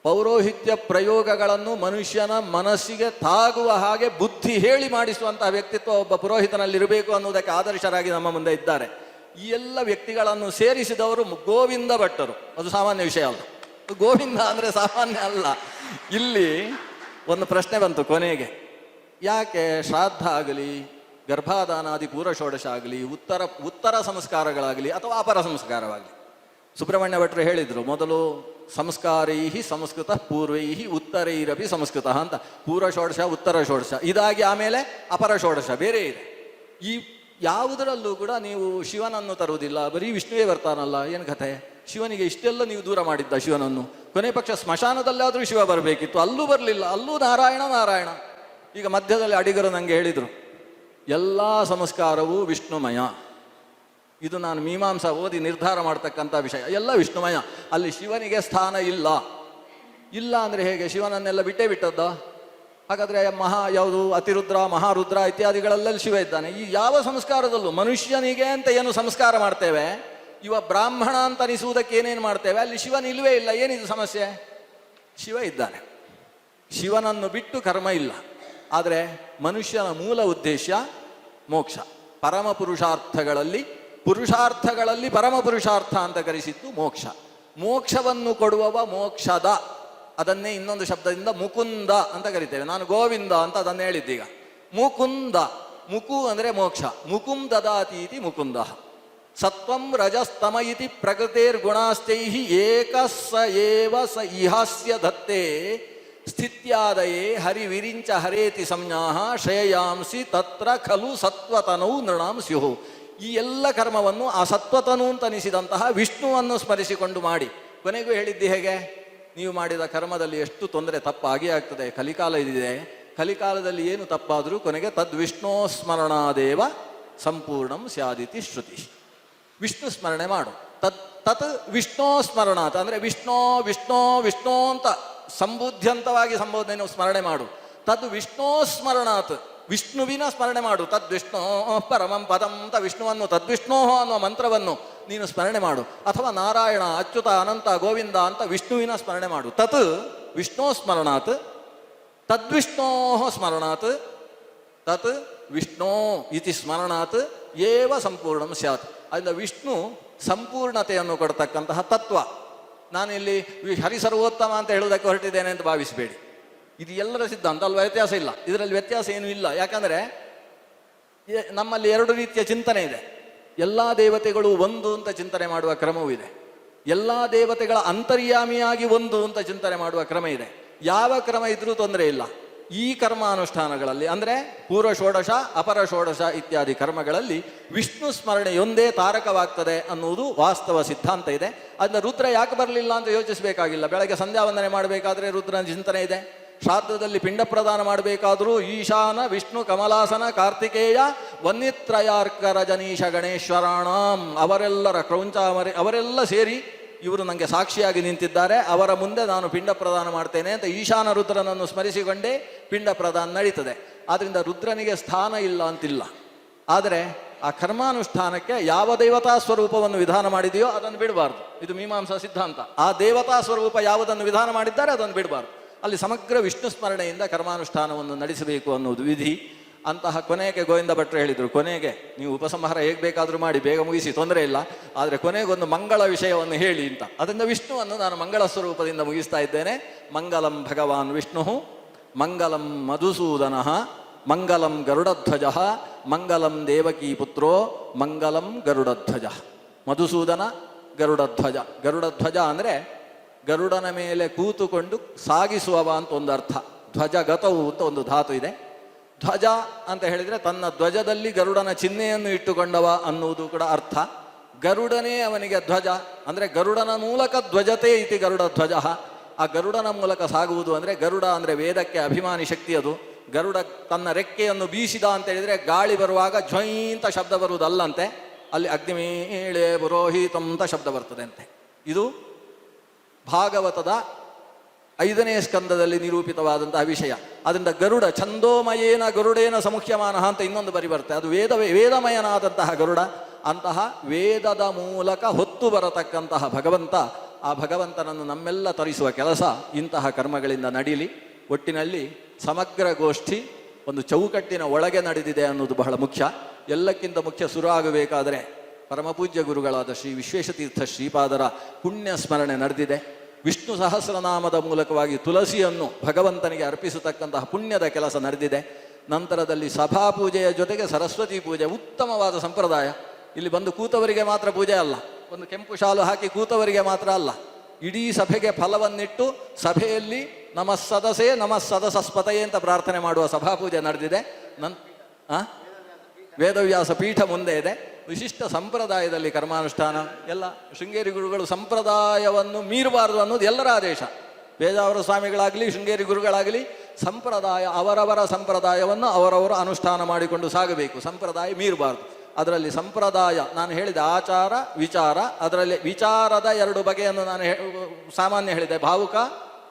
ಪೌರೋಹಿತ್ಯ ಪ್ರಯೋಗಗಳನ್ನು ಮನುಷ್ಯನ ಮನಸ್ಸಿಗೆ ತಾಗುವ ಹಾಗೆ ಬುದ್ಧಿ ಹೇಳಿ ಮಾಡಿಸುವಂತಹ ವ್ಯಕ್ತಿತ್ವ ಒಬ್ಬ ಪುರೋಹಿತನಲ್ಲಿರಬೇಕು ಅನ್ನೋದಕ್ಕೆ ಆದರ್ಶರಾಗಿ ನಮ್ಮ ಮುಂದೆ ಇದ್ದಾರೆ. ಈ ಎಲ್ಲ ವ್ಯಕ್ತಿಗಳನ್ನು ಸೇರಿಸಿದವರು ಗೋವಿಂದ ಭಟ್ಟರು. ಅದು ಸಾಮಾನ್ಯ ವಿಷಯ ಅಲ್ಲ. ಗೋವಿಂದ ಅಂದರೆ ಸಾಮಾನ್ಯ ಅಲ್ಲ. ಇಲ್ಲಿ ಒಂದು ಪ್ರಶ್ನೆ ಬಂತು ಕೊನೆಗೆ. ಯಾಕೆ ಶ್ರಾದ್ದ ಆಗಲಿ ಗರ್ಭಾಧಾನಾದಿ ಪೂರ್ವ ಷೋಡಶ ಆಗಲಿ ಉತ್ತರ ಉತ್ತರ ಸಂಸ್ಕಾರಗಳಾಗಲಿ ಅಥವಾ ಅಪರ ಸಂಸ್ಕಾರವಾಗಲಿ. ಸುಬ್ರಹ್ಮಣ್ಯ ಭಟ್ರು ಹೇಳಿದರು, ಮೊದಲು ಸಂಸ್ಕಾರೈ ಸಂಸ್ಕೃತ ಪೂರ್ವೈ ಉತ್ತರೈರಪಿ ಸಂಸ್ಕೃತ ಅಂತ. ಪೂರ್ವ ಷೋಡಶ, ಉತ್ತರ ಷೋಡಶ, ಇದಾಗಿ ಆಮೇಲೆ ಅಪರ ಷೋಡಶ, ಬೇರೆ ಇದೆ. ಈ ಯಾವುದರಲ್ಲೂ ಕೂಡ ನೀವು ಶಿವನನ್ನು ತರುವುದಿಲ್ಲ, ಬರೀ ವಿಷ್ಣುವೇ ಬರ್ತಾನಲ್ಲ, ಏನು ಕಥೆ? ಶಿವನಿಗೆ ಇಷ್ಟೆಲ್ಲ ನೀವು ದೂರ ಮಾಡಿದ್ದ ಶಿವನನ್ನು. ಕೊನೆ ಪಕ್ಷ ಸ್ಮಶಾನದಲ್ಲಾದರೂ ಶಿವ ಬರಬೇಕಿತ್ತು, ಅಲ್ಲೂ ಬರಲಿಲ್ಲ, ಅಲ್ಲೂ ನಾರಾಯಣ ನಾರಾಯಣ. ಈಗ ಮಧ್ಯದಲ್ಲಿ ಅಡಿಗರು ನನಗೆ ಹೇಳಿದರು ಎಲ್ಲ ಸಂಸ್ಕಾರವೂ ವಿಷ್ಣುಮಯ. ಇದು ನಾನು ಮೀಮಾಂಸ ಓದಿ ನಿರ್ಧಾರ ಮಾಡ್ತಕ್ಕಂಥ ವಿಷಯ. ಎಲ್ಲ ವಿಷ್ಣುಮಯ. ಅಲ್ಲಿ ಶಿವನಿಗೆ ಸ್ಥಾನ ಇಲ್ಲ. ಇಲ್ಲ ಅಂದರೆ ಹೇಗೆ? ಶಿವನನ್ನೆಲ್ಲ ಬಿಟ್ಟೇ ಬಿಟ್ಟದ್ದ? ಹಾಗಾದರೆ ಮಹಾ ಯಾವುದು? ಅತಿರುದ್ರ, ಮಹಾರುದ್ರ ಇತ್ಯಾದಿಗಳಲ್ಲೆಲ್ಲ ಶಿವ ಇದ್ದಾನೆ. ಈ ಯಾವ ಸಂಸ್ಕಾರದಲ್ಲೂ ಮನುಷ್ಯನಿಗೆ ಅಂತ ಏನು ಸಂಸ್ಕಾರ ಮಾಡ್ತೇವೆ? ಇವ ಬ್ರಾಹ್ಮಣ ಅಂತ ಅನಿಸುವುದಕ್ಕೆ ಏನೇನು ಮಾಡ್ತೇವೆ? ಅಲ್ಲಿ ಶಿವನ ಇಲ್ಲವೇ ಇಲ್ಲ. ಏನಿದು ಸಮಸ್ಯೆ? ಶಿವ ಇದ್ದಾನೆ. ಶಿವನನ್ನು ಬಿಟ್ಟು ಕರ್ಮ ಇಲ್ಲ. ಆದರೆ ಮನುಷ್ಯನ ಮೂಲ ಉದ್ದೇಶ ಮೋಕ್ಷ. ಪರಮ ಪುರುಷಾರ್ಥಗಳಲ್ಲಿ ಪುರುಷಾರ್ಥಗಳಲ್ಲಿ ಪರಮ ಪುರುಷಾರ್ಥ ಅಂತ ಕರೆಸಿದ್ದು ಮೋಕ್ಷ. ಮೋಕ್ಷವನ್ನು ಕೊಡುವವ ಮೋಕ್ಷದ. ಅದನ್ನೇ ಇನ್ನೊಂದು ಶಬ್ದದಿಂದ ಮುಕುಂದ ಅಂತ ಕರಿತೇವೆ. ನಾನು ಗೋವಿಂದ ಅಂತ ಅದನ್ನು ಹೇಳಿದ್ದೀಗ. ಮುಕುಂದ. ಮುಕು ಅಂದರೆ ಮೋಕ್ಷ. ಮುಕುಂ ದದಾತೀತಿ ಮುಕುಂದ. ಸತ್ವಂ ರಜಸ್ತಮ ಇತಿ ಪ್ರಕೃತಿರ್ಗುಣಾಸ್ತೈ ಏಕ ಸ ಏವ ಸ ಇಹಾಸ್ಯ ದತ್ತೇ ಸ್ಥಿತ್ಯಾದಯೇ ಹರಿವಿರಿಂಚ ಹರೇತಿ ಸಂಜ್ಞಾ ಶ್ರೇಯಾಂಸಿ ತತ್ರ ಖಲು ಸತ್ವತನೌ ನೃಣಾಂ ಸ್ಯುಹು ಈ ಎಲ್ಲ ಕರ್ಮವನ್ನು ಆ ಸತ್ವತನು ಅಂತ ಅನಿಸಿದಂತಹ ವಿಷ್ಣುವನ್ನು ಸ್ಮರಿಸಿಕೊಂಡು ಮಾಡಿ. ಕೊನೆಗೂ ಹೇಳಿದ್ದಿ ಹೇಗೆ? ನೀವು ಮಾಡಿದ ಕರ್ಮದಲ್ಲಿ ಎಷ್ಟು ತೊಂದರೆ ತಪ್ಪಾಗಿ ಆಗ್ತದೆ. ಕಲಿಕಾಲ ಇದಿದೆ. ಕಲಿಕಾಲದಲ್ಲಿ ಏನು ತಪ್ಪಾದರೂ ಕೊನೆಗೆ ತದ್ವಿಷ್ಣೋ ಸ್ಮರಣಾದೇವ ಸಂಪೂರ್ಣಂ ಸ್ಯಾದಿತಿ ಶ್ರುತಿ. ವಿಷ್ಣು ಸ್ಮರಣೆ ಮಾಡು. ತತ್ ತತ್ ವಿಷ್ಣೋ ಸ್ಮರಣಾತ್. ಅಂದರೆ ವಿಷ್ಣೋ ವಿಷ್ಣೋ ವಿಷ್ಣೋ ಅಂತ ಸಂಬುದ್ಧ್ಯಂತವಾಗಿ ಸಂಬೋಧನೆಯನ್ನು ಸ್ಮರಣೆ ಮಾಡು. ತದ್ ವಿಷ್ಣೋ ಸ್ಮರಣಾತ್ ವಿಷ್ಣುವಿನ ಸ್ಮರಣೆ ಮಾಡು. ತದ್ವಿಷ್ಣೋ ಪರಮಂ ಪದಂ ತ ವಿಷ್ಣುವನ್ನು ತದ್ವಿಷ್ಣೋ ಅನ್ನುವ ಮಂತ್ರವನ್ನು ನೀನು ಸ್ಮರಣೆ ಮಾಡು. ಅಥವಾ ನಾರಾಯಣ, ಅಚ್ಯುತ, ಅನಂತ, ಗೋವಿಂದ ಅಂತ ವಿಷ್ಣುವಿನ ಸ್ಮರಣೆ ಮಾಡು. ತತ್ ವಿಷ್ಣೋ ಸ್ಮರಣಾತ್ ತದ್ವಿಷ್ಣೋ ಸ್ಮರಣಾತ್. ತತ್ ವಿಷ್ಣೋ ಇತಿ ಸ್ಮರಣಾತ್. ಏವ ಸಂಪೂರ್ಣಂ ಸ್ಯಾತ್. ಅದರಿಂದ ವಿಷ್ಣು ಸಂಪೂರ್ಣತೆಯನ್ನು ಕೊಡ್ತಕ್ಕಂತಹ ತತ್ವ. ನಾನಿಲ್ಲಿ ಹರಿ ಸರ್ವೋತ್ತಮ ಅಂತ ಹೇಳೋದಕ್ಕೆ ಹೊರಟಿದ್ದೇನೆ ಅಂತ ಭಾವಿಸಬೇಡಿ. ಇದು ಎಲ್ಲರ ಸಿದ್ಧಾಂತ, ಅಲ್ವಾ ವ್ಯತ್ಯಾಸ ಇಲ್ಲ. ಇದರಲ್ಲಿ ವ್ಯತ್ಯಾಸ ಏನೂ ಇಲ್ಲ. ಯಾಕಂದರೆ ನಮ್ಮಲ್ಲಿ ಎರಡು ರೀತಿಯ ಚಿಂತನೆ ಇದೆ. ಎಲ್ಲ ದೇವತೆಗಳು ಒಂದು ಅಂತ ಚಿಂತನೆ ಮಾಡುವ ಕ್ರಮವೂ ಇದೆ. ಎಲ್ಲ ದೇವತೆಗಳ ಅಂತರ್ಯಾಮಿಯಾಗಿ ಒಂದು ಅಂತ ಚಿಂತನೆ ಮಾಡುವ ಕ್ರಮ ಇದೆ. ಯಾವ ಕ್ರಮ ಇದ್ರೂ ತೊಂದರೆ ಇಲ್ಲ. ಈ ಕರ್ಮಾನುಷ್ಠಾನಗಳಲ್ಲಿ, ಅಂದರೆ ಪೂರ್ವ ಷೋಡಶ, ಅಪರ ಷೋಡಶ ಇತ್ಯಾದಿ ಕರ್ಮಗಳಲ್ಲಿ ವಿಷ್ಣು ಸ್ಮರಣೆಯೊಂದೇ ತಾರಕವಾಗ್ತದೆ ಅನ್ನುವುದು ವಾಸ್ತವ ಸಿದ್ಧಾಂತ ಇದೆ. ಅದನ್ನ ರುದ್ರ ಯಾಕೆ ಬರಲಿಲ್ಲ ಅಂತ ಯೋಚಿಸಬೇಕಾಗಿಲ್ಲ. ಬೆಳಗ್ಗೆ ಸಂಧ್ಯಾ ವಂದನೆ ಮಾಡಬೇಕಾದ್ರೆ ರುದ್ರನ ಚಿಂತನೆ ಇದೆ. ಶ್ರಾದ್ದದಲ್ಲಿ ಪಿಂಡ ಪ್ರದಾನ ಮಾಡಬೇಕಾದರೂ ಈಶಾನ, ವಿಷ್ಣು, ಕಮಲಾಸನ, ಕಾರ್ತಿಕೇಯ, ವನ್ನಿತ್ರಯಾರ್ಕ, ರಜನೀಶ, ಗಣೇಶ್ವರಾಣಾಂ ಅವರೆಲ್ಲರ ಕ್ರೌಂಚಾಮರೆ ಅವರೆಲ್ಲ ಸೇರಿ ಇವರು ನನಗೆ ಸಾಕ್ಷಿಯಾಗಿ ನಿಂತಿದ್ದಾರೆ. ಅವರ ಮುಂದೆ ನಾನು ಪಿಂಡ ಪ್ರದಾನ ಮಾಡ್ತೇನೆ ಅಂತ ಈಶಾನ ರುದ್ರನನ್ನು ಸ್ಮರಿಸಿಕೊಂಡೇ ಪಿಂಡ ಪ್ರದಾನ ನಡೀತದೆ. ಆದ್ದರಿಂದ ರುದ್ರನಿಗೆ ಸ್ಥಾನ ಇಲ್ಲ ಅಂತಿಲ್ಲ. ಆದರೆ ಆ ಕರ್ಮಾನುಷ್ಠಾನಕ್ಕೆ ಯಾವ ದೇವತಾ ಸ್ವರೂಪವನ್ನು ವಿಧಾನ ಮಾಡಿದೆಯೋ ಅದನ್ನು ಬಿಡಬಾರ್ದು. ಇದು ಮೀಮಾಂಸಾ ಸಿದ್ಧಾಂತ. ಆ ದೇವತಾ ಸ್ವರೂಪ ಯಾವುದನ್ನು ವಿಧಾನ ಮಾಡಿದ್ದಾರೆ ಅದನ್ನು ಬಿಡಬಾರ್ದು. ಅಲ್ಲಿ ಸಮಗ್ರ ವಿಷ್ಣು ಸ್ಮರಣೆಯಿಂದ ಕರ್ಮಾನುಷ್ಠಾನವನ್ನು ನಡೆಸಬೇಕು ಅನ್ನೋದು ವಿಧಿ. ಅಂತಹ ಕೊನೆಗೆ ಗೋವಿಂದ ಭಟ್ರು ಹೇಳಿದರು, ಕೊನೆಗೆ ನೀವು ಉಪಸಂಹಾರ ಹೇಗೆ ಬೇಕಾದರೂ ಮಾಡಿ, ಬೇಗ ಮುಗಿಸಿ, ತೊಂದರೆ ಇಲ್ಲ, ಆದರೆ ಕೊನೆಗೊಂದು ಮಂಗಳ ವಿಷಯವನ್ನು ಹೇಳಿ ಅಂತ. ಅದರಿಂದ ವಿಷ್ಣುವನ್ನು ನಾನು ಮಂಗಳ ಸ್ವರೂಪದಿಂದ ಮುಗಿಸ್ತಾ ಇದ್ದೇನೆ. ಮಂಗಲಂ ಭಗವಾನ್ ವಿಷ್ಣು, ಮಂಗಲಂ ಮಧುಸೂದನ, ಮಂಗಲಂ ಗರುಡಧ್ವಜ, ಮಂಗಲಂ ದೇವಕೀ ಪುತ್ರೋ, ಮಂಗಲಂ ಗರುಡಧ್ವಜ. ಮಧುಸೂದನ, ಗರುಡಧ್ವಜ. ಗರುಡಧ್ವಜ ಅಂದರೆ ಗರುಡನ ಮೇಲೆ ಕೂತುಕೊಂಡು ಸಾಗಿಸುವವ ಅಂತ ಒಂದು ಅರ್ಥ. ಧ್ವಜಗತವು ಅಂತ ಒಂದು ಧಾತು ಇದೆ. ಧ್ವಜ ಅಂತ ಹೇಳಿದರೆ ತನ್ನ ಧ್ವಜದಲ್ಲಿ ಗರುಡನ ಚಿಹ್ನೆಯನ್ನು ಇಟ್ಟುಕೊಂಡವ ಅನ್ನುವುದು ಕೂಡ ಅರ್ಥ. ಗರುಡನೇ ಅವನಿಗೆ ಧ್ವಜ, ಅಂದರೆ ಗರುಡನ ಮೂಲಕ ಧ್ವಜತೆ ಇತಿ ಗರುಡ ಧ್ವಜ. ಆ ಗರುಡನ ಮೂಲಕ ಸಾಗುವುದು ಅಂದರೆ ಗರುಡ ಅಂದರೆ ವೇದಕ್ಕೆ ಅಭಿಮಾನಿ ಶಕ್ತಿ ಅದು. ಗರುಡ ತನ್ನ ರೆಕ್ಕೆಯನ್ನು ಬೀಸಿದ ಅಂತ ಹೇಳಿದರೆ ಗಾಳಿ ಬರುವಾಗ ಜ್ವೈಂತ ಶಬ್ದ ಬರುವುದಲ್ಲಂತೆ. ಅಲ್ಲಿ ಅಗ್ನಿಮೀಳೆ ಪುರೋಹಿತಂತ ಶಬ್ದ ಬರ್ತದೆ ಅಂತೆ ಇದು ಭಾಗವತದ ಐದನೇ ಸ್ಕಂದದಲ್ಲಿ ನಿರೂಪಿತವಾದಂತಹ ವಿಷಯ. ಅದರಿಂದ ಗರುಡ ಛಂದೋಮಯೇನ ಗರುಡೇನ ಸಮುಖ್ಯಮಾನ ಅಂತ ಇನ್ನೊಂದು ಬರಿ ಬರುತ್ತೆ. ಅದು ವೇದ, ವೇದಮಯನಾದಂತಹ ಗರುಡ, ಅಂತಹ ವೇದದ ಮೂಲಕ ಹೊತ್ತು ಬರತಕ್ಕಂತಹ ಭಗವಂತ. ಆ ಭಗವಂತನನ್ನು ನಮ್ಮೆಲ್ಲ ತರಿಸುವ ಕೆಲಸ ಇಂತಹ ಕರ್ಮಗಳಿಂದ ನಡೀಲಿ. ಒಟ್ಟಿನಲ್ಲಿ ಸಮಗ್ರ ಗೋಷ್ಠಿ, ಒಂದು ಚೌಕಟ್ಟಿನ ಒಳಗೆ ನಡೆದಿದೆ ಅನ್ನೋದು ಬಹಳ ಮುಖ್ಯ. ಎಲ್ಲಕ್ಕಿಂತ ಮುಖ್ಯ ಶುರು ಆಗಬೇಕಾದರೆ ಪರಮಪೂಜ್ಯ ಗುರುಗಳಾದ ಶ್ರೀ ವಿಶ್ವೇಶತೀರ್ಥ ಶ್ರೀಪಾದರ ಪುಣ್ಯ ಸ್ಮರಣೆ ನಡೆದಿದೆ. ವಿಷ್ಣು ಸಹಸ್ರನಾಮದ ಮೂಲಕವಾಗಿ ತುಳಸಿಯನ್ನು ಭಗವಂತನಿಗೆ ಅರ್ಪಿಸತಕ್ಕಂತಹ ಪುಣ್ಯದ ಕೆಲಸ ನಡೆದಿದೆ. ನಂತರದಲ್ಲಿ ಸಭಾ ಪೂಜೆಯ ಜೊತೆಗೆ ಸರಸ್ವತಿ ಪೂಜೆ, ಉತ್ತಮವಾದ ಸಂಪ್ರದಾಯ. ಇಲ್ಲಿ ಬಂದು ಕೂತವರಿಗೆ ಮಾತ್ರ ಪೂಜೆ ಅಲ್ಲ, ಒಂದು ಕೆಂಪು ಶಾಲು ಹಾಕಿ ಕೂತವರಿಗೆ ಮಾತ್ರ ಅಲ್ಲ. ಇಡೀ ಸಭೆಗೆ ಫಲವನ್ನಿಟ್ಟು ಸಭೆಯಲ್ಲಿ ನಮ ಸದಸೆ, ನಮ ಸದಸಸ್ಪತಯೇ ಅಂತ ಪ್ರಾರ್ಥನೆ ಮಾಡುವ ಸಭಾಪೂಜೆ ನಡೆದಿದೆ. ನನ್? ವೇದವ್ಯಾಸ ಪೀಠ ಮುಂದೆ ಇದೆ. ವಿಶಿಷ್ಟ ಸಂಪ್ರದಾಯದಲ್ಲಿ ಕರ್ಮಾನುಷ್ಠಾನ, ಎಲ್ಲ ಶೃಂಗೇರಿ ಗುರುಗಳು ಸಂಪ್ರದಾಯವನ್ನು ಮೀರಬಾರದು ಅನ್ನೋದು ಎಲ್ಲರ ಆದೇಶ. ವೇದಾವರ ಸ್ವಾಮಿಗಳಾಗಲಿ ಶೃಂಗೇರಿ ಗುರುಗಳಾಗಲಿ ಸಂಪ್ರದಾಯ, ಅವರವರ ಸಂಪ್ರದಾಯವನ್ನು ಅವರವರು ಅನುಷ್ಠಾನ ಮಾಡಿಕೊಂಡು ಸಾಗಬೇಕು. ಸಂಪ್ರದಾಯ ಮೀರಬಾರದು. ಅದರಲ್ಲಿ ಸಂಪ್ರದಾಯ, ನಾನು ಹೇಳಿದ ಆಚಾರ, ವಿಚಾರ, ಅದರಲ್ಲಿ ವಿಚಾರದ ಎರಡು ಬಗೆಯನ್ನು ನಾನು ಸಾಮಾನ್ಯ ಹೇಳಿದೆ. ಭಾವುಕ,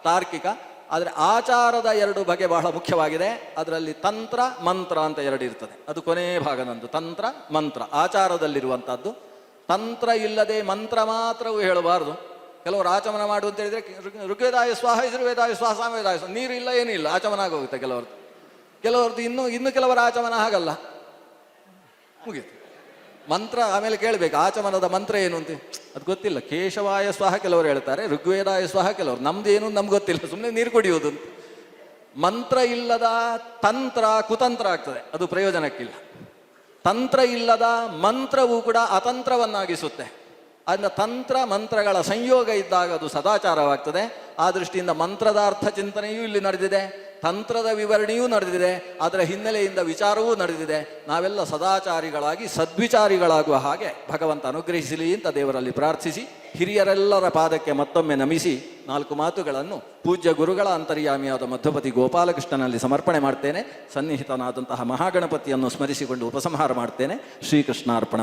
ತಾರ್ಕಿಕ ಆದರೆ ಆಚಾರದ ಎರಡು ಬಗೆ ಬಹಳ ಮುಖ್ಯವಾಗಿದೆ. ಅದರಲ್ಲಿ ತಂತ್ರ, ಮಂತ್ರ ಅಂತ ಎರಡು ಇರ್ತದೆ. ಅದು ಕೊನೆಯ ಭಾಗ ನಂದು. ತಂತ್ರ, ಮಂತ್ರ. ಆಚಾರದಲ್ಲಿರುವಂಥದ್ದು ತಂತ್ರ ಇಲ್ಲದೆ ಮಂತ್ರ ಮಾತ್ರವೂ ಹೇಳಬಾರದು. ಕೆಲವರು ಆಚಮನ ಮಾಡು ಅಂತ ಹೇಳಿದರೆ, ಋಗ್- ಋಗ್ವೇದಾಯ ಸ್ವಾಹ ಯಜುರ್ವೇದಾಯ ಸ್ವಾಹ, ಸಾಮವೇದಾಯ ಸ್ವಾಹ. ನೀರು ಇಲ್ಲ ಏನಿಲ್ಲ ಆಚಮನ ಆಗೋಗುತ್ತೆ ಕೆಲವ್ರದ್ದು. ಕೆಲವರದ್ದು ಇನ್ನೂ, ಇನ್ನು ಕೆಲವರ ಆಚಮನ ಆಗಲ್ಲ ಮುಗೀತು. ಮಂತ್ರ ಆಮೇಲೆ ಕೇಳಬೇಕು, ಆಚಮನದ ಮಂತ್ರ ಏನು ಅಂತ? ಅದು ಗೊತ್ತಿಲ್ಲ. ಕೇಶವಾಯ ಸ್ವಾಹ ಕೆಲವರು ಹೇಳ್ತಾರೆ, ಋಗ್ವೇದಾಯ ಸ್ವಾಹ ಕೆಲವರು. ನಮ್ದು ಏನು ನಮ್ಗೆ ಗೊತ್ತಿಲ್ಲ. ಸುಮ್ಮನೆ ನೀರು ಕುಡಿಯೋದು ಅಂತ. ಮಂತ್ರ ಇಲ್ಲದ ತಂತ್ರ ಕುತಂತ್ರ ಆಗ್ತದೆ. ಅದು ಪ್ರಯೋಜನಕ್ಕಿಲ್ಲ. ತಂತ್ರ ಇಲ್ಲದ ಮಂತ್ರವೂ ಕೂಡ ಅತಂತ್ರವನ್ನಾಗಿಸುತ್ತೆ. ಅದನ್ನ ತಂತ್ರ ಮಂತ್ರಗಳ ಸಂಯೋಗ ಇದ್ದಾಗ ಅದು ಸದಾಚಾರವಾಗ್ತದೆ. ಆ ದೃಷ್ಟಿಯಿಂದ ಮಂತ್ರದ ಅರ್ಥ ಚಿಂತನೆಯೂ ಇಲ್ಲಿ ನಡೆದಿದೆ. ತಂತ್ರದ ವಿವರಣೆಯೂ ನಡೆದಿದೆ, ಅದರ ಹಿನ್ನೆಲೆಯಿಂದ ವಿಚಾರವೂ ನಡೆದಿದೆ. ನಾವೆಲ್ಲ ಸದಾಚಾರಿಗಳಾಗಿ, ಸದ್ವಿಚಾರಿಗಳಾಗುವ ಹಾಗೆ ಭಗವಂತ ಅನುಗ್ರಹಿಸಲಿ ಅಂತ ದೇವರಲ್ಲಿ ಪ್ರಾರ್ಥಿಸಿ, ಹಿರಿಯರೆಲ್ಲರ ಪಾದಕ್ಕೆ ಮತ್ತೊಮ್ಮೆ ನಮಿಸಿ ನಾಲ್ಕು ಮಾತುಗಳನ್ನು ಪೂಜ್ಯ ಗುರುಗಳ ಅಂತರ್ಯಾಮಿಯಾದ ಮಧ್ವಪತಿ ಗೋಪಾಲಕೃಷ್ಣನಲ್ಲಿ ಸಮರ್ಪಣೆ ಮಾಡ್ತೇನೆ. ಸನ್ನಿಹಿತನಾದಂತಹ ಮಹಾಗಣಪತಿಯನ್ನು ಸ್ಮರಿಸಿಕೊಂಡು ಉಪಸಂಹಾರ ಮಾಡ್ತೇನೆ. ಶ್ರೀಕೃಷ್ಣಾರ್ಪಣ